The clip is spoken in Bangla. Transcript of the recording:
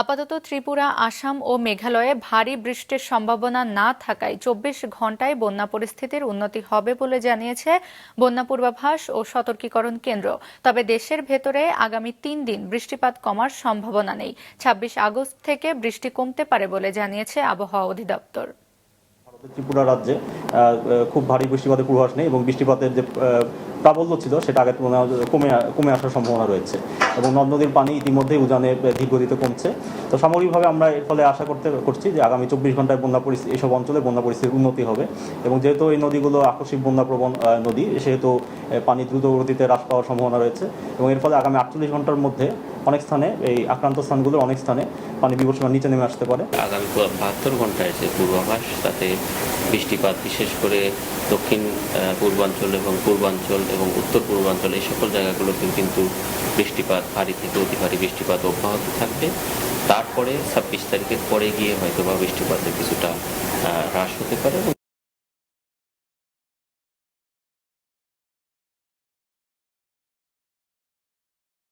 আপাতত ত্রিপুরা, আসাম ও মেঘালয়ে ভারী বৃষ্টির সম্ভাবনা না থাকায় চব্বিশ ঘন্টায় বন্যা পরিস্থিতির উন্নতি হবে বলে জানিয়েছে বন্যা পূর্বাভাস ও সতর্কীকরণ কেন্দ্র। তবে দেশের ভেতরে আগামী তিন দিন বৃষ্টিপাত কমার সম্ভাবনা নেই। ছাব্বিশ আগস্ট থেকে বৃষ্টি কমতে পারে বলে জানিয়েছে আবহাওয়া অধিদপ্তর। ত্রিপুরা রাজ্যে খুব ভারী বৃষ্টিপাতের পূর্বাভাস নেই এবং বৃষ্টিপাতের যে প্রাবল্য ছিল সেটা আগের তুলনায় কমে কমে আসার সম্ভাবনা রয়েছে। এবং নদ নদীর পানি ইতিমধ্যেই উজানে আহ, ধীর কমছে। তো সামগ্রিকভাবে আমরা এর ফলে আশা করতে করছি যে আগামী চব্বিশ ঘন্টায় বন্যা পরিস্থিতি এইসব অঞ্চলে বন্যা পরিস্থিতির উন্নতি হবে। এবং যেহেতু এই নদীগুলো আকস্মিক বন্যাপ্রবণ নদী সেহেতু পানি দ্রুত গতিতে হ্রাস পাওয়ার সম্ভাবনা রয়েছে। এবং এর ফলে আগামী আটচল্লিশ ঘণ্টার মধ্যে অনেক স্থানে, এই আক্রান্ত স্থানগুলোর অনেক স্থানে পানি বিপদসীমার নিচে নেমে আসতে পারে। আগামী বাহাত্তর ঘন্টায় যে পূর্বাভাস, তাতে বৃষ্টিপাত বিশেষ করে দক্ষিণ পূর্বাঞ্চল এবং পূর্বাঞ্চল এবং উত্তর পূর্বাঞ্চল, এই সকল জায়গাগুলোতেও কিন্তু বৃষ্টিপাত, ভারী থেকে অতি ভারী বৃষ্টিপাত অব্যাহত থাকবে। তারপরে ছাব্বিশ তারিখের পরে গিয়ে হয়তো বা বৃষ্টিপাতের কিছুটা হ্রাস হতে পারে